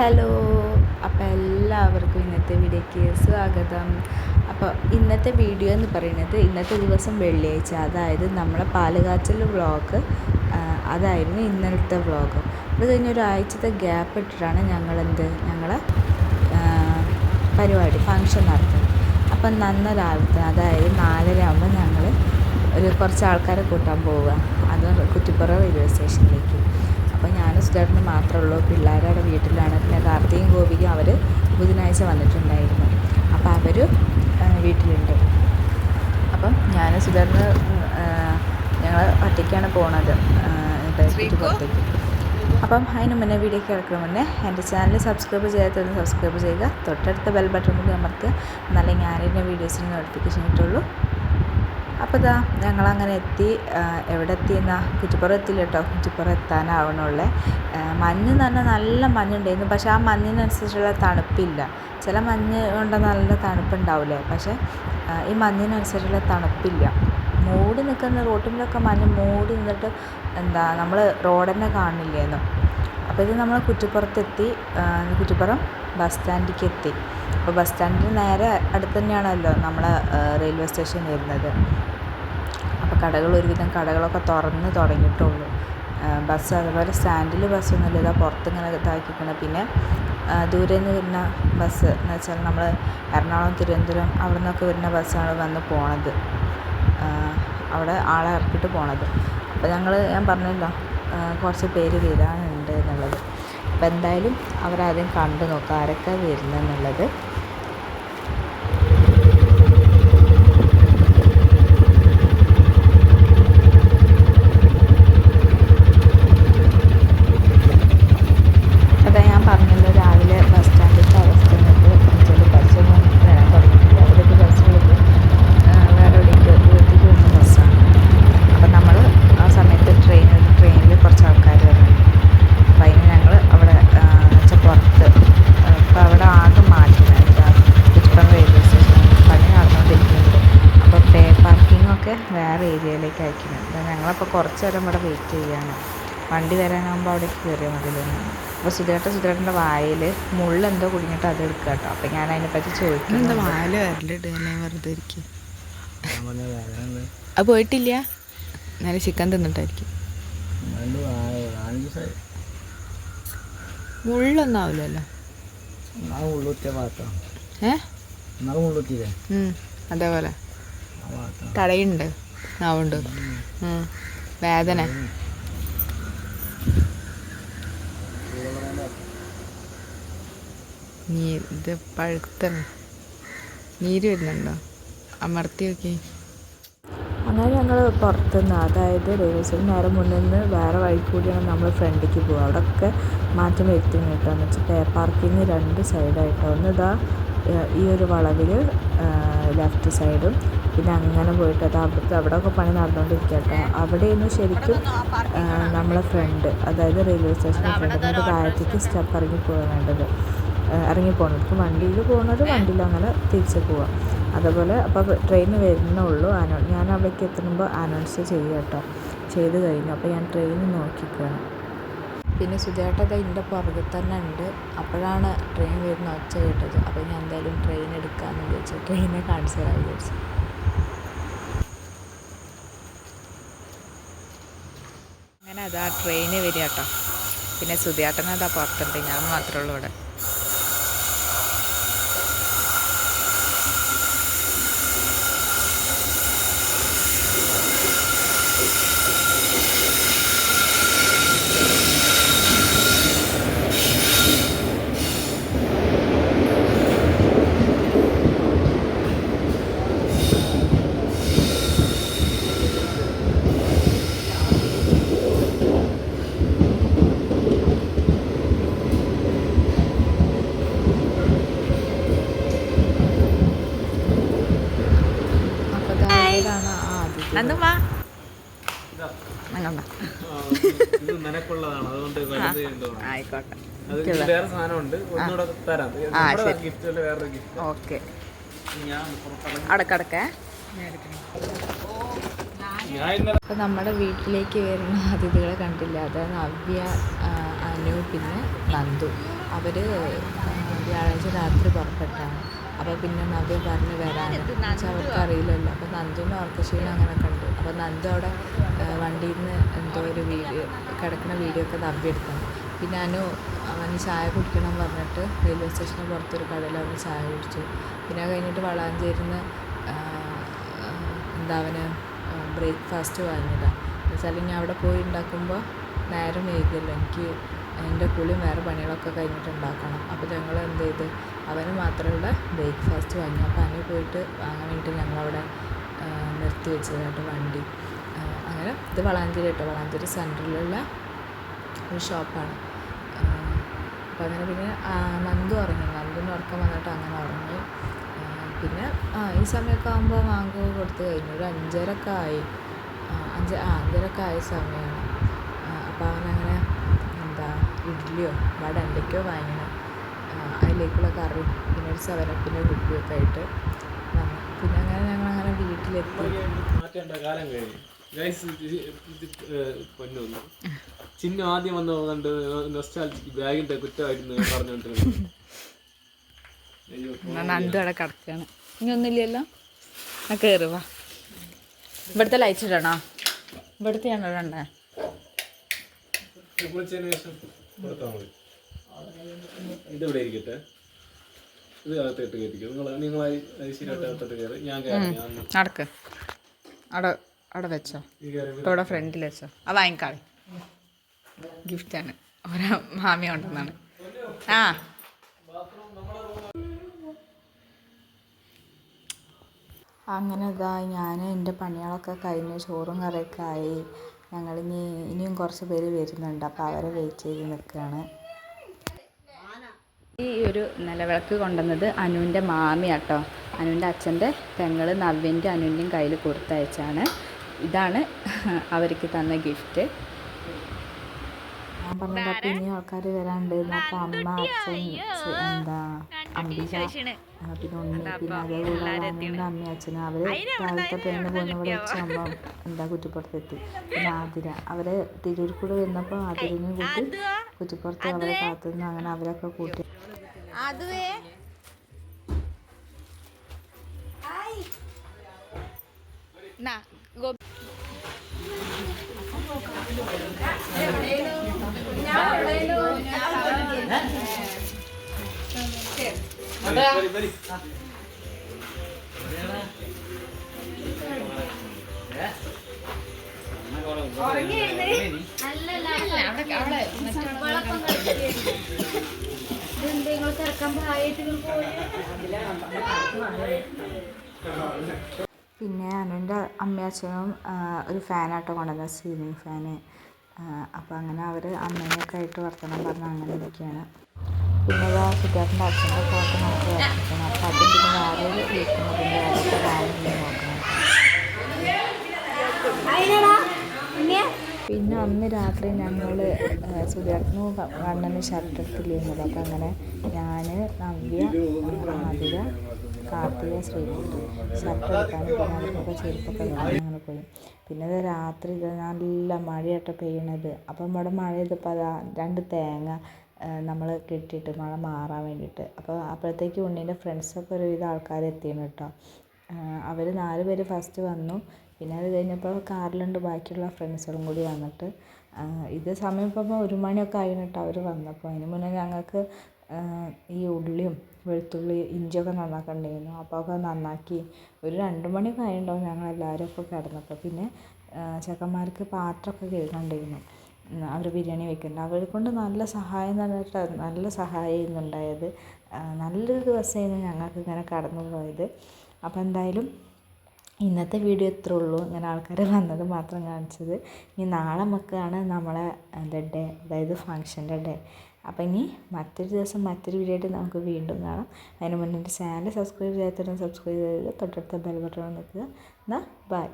Hello അപ്പോൾ എല്ലാവർക്കും ഇന്നത്തെ വീഡിയോയ്ക്ക് സ്വാഗതം. അപ്പോൾ ഇന്നത്തെ വീഡിയോ എന്ന് പറയുന്നത് ഇന്നത്തെ ദിവസം വെള്ളിയാഴ്ച അതായത് നമ്മളെ പാലുകാച്ചൽ വ്ളോഗ് അതായിരുന്നു ഇന്നലത്തെ വ്ളോഗ്. അത് കഴിഞ്ഞ് ഒരാഴ്ചത്തെ ഗ്യാപ്പ് ഇട്ടിട്ടാണ് ഞങ്ങളെന്ത് ഞങ്ങളെ പരിപാടി ഫങ്ഷൻ നടത്തുന്നത്. അപ്പം നന്ന രാവിലത്തെ അതായത് നാലര ആകുമ്പോൾ ഞങ്ങൾ ഒരു കുറച്ച് ആൾക്കാരെ കൂട്ടാൻ പോവുക. അത് കുറ്റിപ്പുറ റെയിൽവേ സ്റ്റേഷനിലേക്ക്. അപ്പോൾ മാത്രമേ ഉള്ളൂ. പിള്ളേരുടെ വീട്ടിലാണ്. പിന്നെ കാർത്തികയും ഗോപിക്കും അവർ ബുധനാഴ്ച വന്നിട്ടുണ്ടായിരുന്നു. അപ്പോൾ അവർ വീട്ടിലുണ്ട്. അപ്പം ഞാൻ സുധേട്ടന് ഞങ്ങൾ ഒറ്റയ്ക്കാണ് പോണത്. പുറത്തേക്ക്. അപ്പം അതിന് മുന്നേ വീഡിയോ കേൾക്കുന്ന മുന്നേ എന്റെ ചാനൽ സബ്സ്ക്രൈബ് ചെയ്യാത്തത് സബ്സ്ക്രൈബ് ചെയ്യുക. തൊട്ടടുത്ത ബെൽ ബട്ടൺ കൂടി അമർത്തുക. എന്നാലേ ഞാനെന്റെ വീഡിയോസിന് നോട്ടിഫിക്കേഷൻ കിട്ടുള്ളൂ അപ്പോൾ ഇതാ ഞങ്ങളങ്ങനെ എത്തി. എവിടെ എത്തിയെന്നാ കുറ്റിപ്പുറം എത്തില്ല കേട്ടോ കുറ്റിപ്പുറം എത്താനാവണുള്ളേ മഞ്ഞ് പറഞ്ഞാൽ നല്ല മഞ്ഞുണ്ടായിരുന്നു. പക്ഷേ ആ മഞ്ഞിനനുസരിച്ചുള്ള തണുപ്പില്ല. ചില മഞ്ഞ് കൊണ്ട് നല്ല തണുപ്പുണ്ടാവില്ലേ പക്ഷേ ഈ മഞ്ഞിനനുസരിച്ചുള്ള തണുപ്പില്ല. മൂടി നിൽക്കുന്ന റോട്ടിലൊക്കെ മഞ്ഞ് മൂടി നിന്നിട്ട് എന്താ നമ്മൾ റോഡ് തന്നെ കാണില്ലായിരുന്നു അപ്പോൾ ഇത് നമ്മൾ കുറ്റിപ്പുറത്തെത്തി. കുറ്റിപ്പുറം ബസ് സ്റ്റാൻഡിലേക്ക് എത്തി അപ്പോൾ ബസ് സ്റ്റാൻഡിന് നേരെ അടുത്ത് തന്നെയാണല്ലോ നമ്മളെ റെയിൽവേ സ്റ്റേഷൻ വരുന്നത്. കടകൾ ഒരുവിധം കടകളൊക്കെ തുറന്ന് തുടങ്ങിയിട്ടുള്ളൂ. ബസ് അതുപോലെ സ്റ്റാൻഡിൽ ബസ്സൊന്നുമില്ല. ഇതാ പുറത്തിങ്ങനെ ഇതാക്കിക്കണം. പിന്നെ ദൂരെ നിന്ന് വരുന്ന ബസ് എന്ന് വെച്ചാൽ നമ്മൾ എറണാകുളം തിരുവനന്തപുരം അവിടെ നിന്നൊക്കെ വരുന്ന ബസ്സാണ് വന്ന് പോണത്. അവിടെ ആളെ ഇറക്കിയിട്ട് പോണത്. അപ്പോൾ ഞങ്ങൾ ഞാൻ പറഞ്ഞല്ലോ കുറച്ച് പേര് വരാനുണ്ട് എന്നുള്ളത്. അപ്പോൾ എന്തായാലും അവരാദ്യം കണ്ടു നോക്കുക ആരൊക്കെ വരുന്നെന്നുള്ളത് അതാ ഞാൻ പറഞ്ഞല്ലോ രാവിലെ ബസ് സ്റ്റാൻഡിലത്തെ അവസ്ഥ എന്നിട്ട് വെച്ചാൽ ബസ്സൊന്നും വരാൻ തുടങ്ങിയിട്ടില്ല അവിടേക്ക് ബസ്സുകളൊക്കെ വേറെ എവിടേക്ക് വീട്ടിലേക്ക് വരുന്ന ബസ്സാണ് അപ്പം നമ്മൾ ആ സമയത്ത് ട്രെയിനിൽ ട്രെയിനിൽ കുറച്ച് ആൾക്കാർ വരുന്നുണ്ട് അപ്പം അതിന് ഞങ്ങൾ അവിടെ എന്ന് വെച്ചാൽ പുറത്ത് ഇപ്പോൾ അവിടെ ആകെ മാറ്റുന്നുണ്ട് കുറ്റിപ്പുറം റെയിൽവേ സ്റ്റേഷൻ പണി നടന്നുകൊണ്ടിരിക്കുന്നുണ്ട് അപ്പോൾ പേ പാർക്കിങ്ങൊക്കെ വേറെ ഏരിയയിലേക്ക് അയക്കുന്നുണ്ട് ഞങ്ങളപ്പോൾ കുറച്ച് നേരം ഇവിടെ വെയിറ്റ് ചെയ്യാണ്. വണ്ടി വരാനാകുമ്പോൾ അവിടേക്ക് കയറിയാൽ മതിയല്ലോ അപ്പോൾ സുധേട്ട സുധേട്ടന്റെ വായിൽ മുള്ളെന്തോ കുടുങ്ങിയിട്ട് അത് എടുക്കുക കേട്ടോ അപ്പോൾ ഞാൻ അതിനെപ്പറ്റി ചോദിക്കുന്നു എന്താ വാൽ വരലിട്ട് തന്നെ വെറുതെ ഇരിക്കും അത് പോയിട്ടില്ല. നല്ല ചിക്കൻ തിന്നിട്ടായിരിക്കും. മുള്ളൊന്നും ആവില്ലല്ലോ ഏ? അതേപോലെ. തടയുണ്ട്. നാവുണ്ട് വേദന. നീ ഇത് പഴുത്തണ്. നീര് വരുന്നുണ്ടോ? അമർത്തി നോക്കി. അങ്ങനെ ഞങ്ങൾ പുറത്തുനിന്ന് അതായത് റെയിൽവേ സ്റ്റേഷൻ നേരെ മുന്നിൽ നിന്ന് വേറെ വഴി കൂടിയാണ് നമ്മൾ ഫ്രണ്ടിലേക്ക് പോകുക അവിടെയൊക്കെ മാറ്റം വരുത്തുന്നത് കേട്ടോ എന്ന് വെച്ചാൽ പേ രണ്ട് സൈഡായിട്ടോ ഒന്ന് ഇതാ ഈ ഒരു വളവിൽ ലെഫ്റ്റ് സൈഡും പിന്നെ അങ്ങനെ പോയിട്ട് അത് അവിടുത്തെ അവിടെ ഒക്കെ പണി നടന്നുകൊണ്ടിരിക്കട്ടെ കേട്ടോ അവിടെയായിരുന്നു ശരിക്കും നമ്മളെ ഫ്രണ്ട് അതായത് റെയിൽവേ സ്റ്റേഷന്റെ ഫ്രണ്ട് എന്നിട്ട് താഴത്തേക്ക് സ്റ്റെപ്പ് ഇറങ്ങി പോകാൻ വേണ്ടത്. ഇറങ്ങി പോകണം വണ്ടിയിൽ പോകുന്നത് വണ്ടിയിൽ അങ്ങനെ തിരിച്ച് പോവാം. അതുപോലെ അപ്പോൾ ട്രെയിൻ വരുന്നുള്ളൂ അനൗ ഞാൻ അവിടേക്ക് എത്തുമ്പോൾ അനൗൺസ് ചെയ്യട്ടോ. ചെയ്ത് കഴിഞ്ഞു. അപ്പോൾ ഞാൻ ട്രെയിൻ നോക്കിക്കുകയാണ് പിന്നെ സുധേട്ടത് എന്റെ പുറകിൽ തന്നെ ഉണ്ട്. അപ്പോഴാണ് ട്രെയിൻ വരുന്ന ഒച്ച കേട്ടത്. അപ്പോൾ ഞാൻ എന്തായാലും ട്രെയിൻ എടുക്കാമെന്ന് വിചാരിച്ചു. ട്രെയിനെ കാണിച്ചു തരാൻ വിചാരിച്ചു. അങ്ങനെ അതാ ട്രെയിന് വരിക കേട്ടോ. പിന്നെ സുധേട്ടനതാ പുറത്തുണ്ട്. ഞാൻ മാത്രമേ ഉള്ളൂ ഇവിടെ അപ്പോൾ ഇതാണ് ആ അതിഥി അന്നും വാ അങ്ങനെ ഇത് നിനക്കുള്ളതാണ് അതുകൊണ്ട് വലുത് ചെയ്യേണ്ടതാണ്. ആയിക്കോട്ടെ അത് ഇത് വേറെ സാധനമുണ്ട് ഒന്നുകൂടെ തരാം ഇത് ആ, നമ്മുടെ ശരി. ഗിഫ്റ്റ് അല്ല വേറൊരു ഗിഫ്റ്റ് ഓക്കെ. ഞാൻ പുറത്തിറങ്ങി അടക്കടക്കേ ഞാൻ ഇന്നലെ അപ്പോൾ നമ്മുടെ വീട്ടിലേക്ക് വരുന്ന അതിഥികളെ കണ്ടില്ല? അത് നവ്യ അനു പിന്നെ നന്ദു. അവർ വ്യാഴാഴ്ച രാത്രി പുറപ്പെട്ടാണ്. അപ്പോൾ പിന്നെ നവ്യ പറഞ്ഞ് വരാൻ അവർക്ക് അറിയില്ലല്ലോ. അപ്പോൾ നന്ദുവിന് ഓർക്കശീലം അങ്ങനെ കണ്ടു. അപ്പോൾ നന്ദു അവിടെ വണ്ടിയിൽ നിന്ന് എന്തോ ഒരു വീഡിയോ കിടക്കുന്ന വീഡിയോ ഒക്കെ നവ്യ എടുക്കണം പിന്നെ അനു അവന് ചായ കുടിക്കണം പറഞ്ഞിട്ട് റെയിൽവേ സ്റ്റേഷന് പുറത്തൊരു കടയിൽ അവന് ചായ കുടിച്ചു. പിന്നെ കഴിഞ്ഞിട്ട് വളാഞ്ചേരിന്ന് എന്താ അവന് ബ്രേക്ക്ഫാസ്റ്റ് വാങ്ങിയതാണ് എന്നുവെച്ചാൽ ഞാൻ അവിടെ പോയി ഉണ്ടാക്കുമ്പോൾ നേരം വൈകിയല്ലോ. എനിക്ക് എന്റെ കുളിയും വേറെ പണികളൊക്കെ കഴിഞ്ഞിട്ട് ഉണ്ടാക്കണം. അപ്പോൾ ഞങ്ങൾ എന്ത് ചെയ്ത്? അവന് മാത്രമുള്ള ബ്രേക്ക്ഫാസ്റ്റ് വാങ്ങി. അപ്പോൾ അതിന് പോയിട്ട് വാങ്ങാൻ വേണ്ടിയിട്ട് ഞങ്ങളവിടെ നിർത്തി നിർത്തി വെച്ചതായിട്ട് വണ്ടി. അങ്ങനെ ഇത് വളാഞ്ചേരി കേട്ടോ വളാഞ്ചേരി സെന്ററിലുള്ള ഒരു ഷോപ്പാണ് അപ്പോൾ അങ്ങനെ പിന്നെ നന്ദു ഉറങ്ങി. നന്ദുവിന് ഉറക്കം വന്നിട്ട് അങ്ങനെ ഉറങ്ങി. പിന്നെ ആ ഈ സമയമൊക്കെ ആകുമ്പോൾ മാങ്കോ കൊടുത്ത് കഴിഞ്ഞു. ഒരു അഞ്ചരക്കായി. അഞ്ച് ആ അഞ്ചരക്കായ സമയമാണ് അപ്പോൾ അവനങ്ങനെ എന്താ ഇഡ്ഡലിയോ വട എന്തൊക്കെയോ വാങ്ങണം അതിലേക്കുള്ള കറി പിന്നെ ഒരു സെവനപ്പിന്റെ കുപ്പിയൊക്കെ ആയിട്ട് വന്നു. പിന്നെ അങ്ങനെ ഞങ്ങൾ അങ്ങനെ വീട്ടിലെത്തി ചിന്നു ആദ്യം വന്ന് കണ്ട് നൊസ്റ്റാൾജിക്ക് ബാഗിന്റെ കുറ്റമായിരുന്നു പറഞ്ഞുകൊണ്ടിരുന്നത്. നന്ദു അവിടെ കിടക്കുകയാണ് ഇനി ഒന്നുമില്ലല്ലോ? ആ കയറി വാ. ഇവിടുത്തെ ലൈറ്റ് ഇടണോ? ഇവിടുത്തെ ആണോ ഇടണ്ടേ? കുളിച്ചതിന് ശേഷം കൊടുത്താൽ മതി. ഇതിവിടെ ഇരിക്കട്ടെ. ഇത് അകത്തിട്ട് കയറ്റിക്കും. നിങ്ങൾ നിങ്ങൾ ഐശ്വര്യമായിട്ട് അകത്തോട്ട് കയറി. ഞാൻ കയറി ഞാൻ നടക്ക്. അവിടെ അവിടെ വെച്ചോ. ഇവിടെ ഫ്രണ്ടിൽ വെച്ചോ. അത് വാങ്ങിക്കാളി. ഗിഫ്റ്റാണ് ഓരോ മാമി ഉണ്ടെന്നാണ് ആ. അങ്ങനെ ഇതാ ഞാൻ എന്റെ പണികളൊക്കെ കഴിഞ്ഞ് ചോറും കറിയൊക്കെ ആയി. ഞങ്ങളിനി ഇനിയും കുറച്ച് പേര് വരുന്നുണ്ട്. അപ്പോൾ അവരെ വെയിറ്റ് ചെയ്ത് നിൽക്കുകയാണ് ഈ ഒരു നിലവിളക്ക് കൊണ്ടുവന്നത് അനുവിന്റെ മാമിയാട്ടോ. അനുവിന്റെ അച്ഛന്റെ പെങ്ങൾ നവ്യന്റെ അനുവിന്റെയും കയ്യിൽ കൊടുത്തയച്ചാണ്. ഇതാണ് അവർക്ക് തന്ന ഗിഫ്റ്റ് ഞാൻ പറഞ്ഞപ്പോൾ ഇനി ആൾക്കാർ വരാണ്ട്. അപ്പോൾ അമ്മ അച്ഛൻ എന്താ? അംബിക പിന്നെ ഉണ്ണി പിന്നെ അതേപോലെ അമ്മയും അച്ഛനും അവർ രാവിലത്തെ ട്രെയിനിന് പോകുന്ന ഇവിടെ വെച്ചാകുമ്പോൾ എന്താ കുറ്റിപ്പുറത്തെത്തി. പിന്നെ ആതിര. അവരെ തിരൂർ കൂടെ വന്നപ്പോൾ ആതിരനെയും കൂട്ടി കുറ്റിപ്പുറത്ത് അവരെ കാത്തുനിന്ന് അങ്ങനെ അവരൊക്കെ കൂട്ടി. പിന്നെ അനുവിന്റെ അമ്മയച്ഛനും ഒരു ഫാനാട്ടോ കൊണ്ടുവന്നത് സീലിംഗ് ഫാന്. അപ്പോൾ അങ്ങനെ അവർ അമ്മേനെയൊക്കെ ആയിട്ട് വർത്തമാനം പറഞ്ഞ് അങ്ങനെ ഇരിക്കുകയാണ്. പിന്നെ ഇതാ അച്ഛന്റെ ഫോട്ടോ നമുക്ക് വരയ്ക്കണം അപ്പോൾ അതും പിന്നെ വേറെ വിളിക്കുന്നതിന്റെ അതൊക്കെ കാര്യങ്ങൾ നോക്കണം പിന്നെ അന്ന് രാത്രി ഞങ്ങൾ സുധാർത്തിന് കണ്ണന് ഷർട്ട് എടുത്തില്ലിരുന്നത് അപ്പം അങ്ങനെ ഞാൻ നവ്യ ആതിര കാർത്തിക ശ്രീകുട്ടി ഷർട്ട് എടുക്കാൻ അവർക്കൊക്കെ ചെരുപ്പൊക്കെ വാങ്ങി അങ്ങനെ പോയി. പിന്നെ ഇത് രാത്രി നല്ല മഴയായിട്ട് പെയ്യണത്. അപ്പം ഇവിടെ മഴ ചെയ്തപ്പോൾ അതാ രണ്ട് തേങ്ങ നമ്മൾ കെട്ടിയിട്ട് മഴ മാറാൻ വേണ്ടിയിട്ട്. അപ്പോൾ അപ്പോഴത്തേക്ക് ഉണ്ണീന്റെ ഫ്രണ്ട്സൊക്കെ ഒരുവിധം ആൾക്കാർ എത്തിയിരുന്നു കേട്ടോ അവർ നാല് പേര് ഫസ്റ്റ് വന്നു. പിന്നെ അത് കഴിഞ്ഞപ്പോൾ കാറിലുണ്ട് ബാക്കിയുള്ള ഫ്രണ്ട്സുകളും കൂടി വന്നിട്ട്. ഇത് സമയം ഒരു മണിയൊക്കെ ആയിട്ടോ അവർ വന്നപ്പോൾ അതിന് മുന്നേ ഞങ്ങൾക്ക് ഈ ഉള്ളിയും വെളുത്തുള്ളി ഇഞ്ചിയൊക്കെ നന്നാക്കണ്ടായിരുന്നു അപ്പോൾ ഒക്കെ നന്നാക്കി. ഒരു രണ്ട് മണിയൊക്കെ ആയിട്ടുണ്ടാവും ഞങ്ങൾ എല്ലാവരും ഒക്കെ കിടന്നപ്പോൾ പിന്നെ ചെക്കന്മാർക്ക് പാത്രമൊക്കെ കഴുകണ്ടായിരുന്നു അവർ ബിരിയാണി വെക്കുന്നുണ്ട്. അവരെ കൊണ്ട് നല്ല സഹായം തന്നിട്ട് നല്ല സഹായമായിരുന്നു ഉണ്ടായത്. നല്ലൊരു ദിവസമായിരുന്നു ഞങ്ങൾക്ക് ഇങ്ങനെ കടന്നു പോയത്. അപ്പോൾ എന്തായാലും ഇന്നത്തെ വീഡിയോ ഇത്രേ ഉള്ളൂ. ഇങ്ങനെ ആൾക്കാർ വന്നത് മാത്രം കാണിച്ചത്. ഇനി നാളെ നമുക്കാണ് നമ്മളെ എന്താ ഡേ അതായത് ഫങ്ഷന്റെ ഡേ. അപ്പോൾ ഇനി മറ്റൊരു ദിവസം മറ്റൊരു വീഡിയോ ആയിട്ട് നമുക്ക് വീണ്ടും കാണാം. അതിന് മുന്നേ എന്റെ ചാനൽ സബ്സ്ക്രൈബ് ചെയ്യാത്തവരും സബ്സ്ക്രൈബ് ചെയ്ത് തൊട്ടടുത്ത ബെൽ ബട്ടൺ നിൽക്കുക എന്നാൽ ബൈ.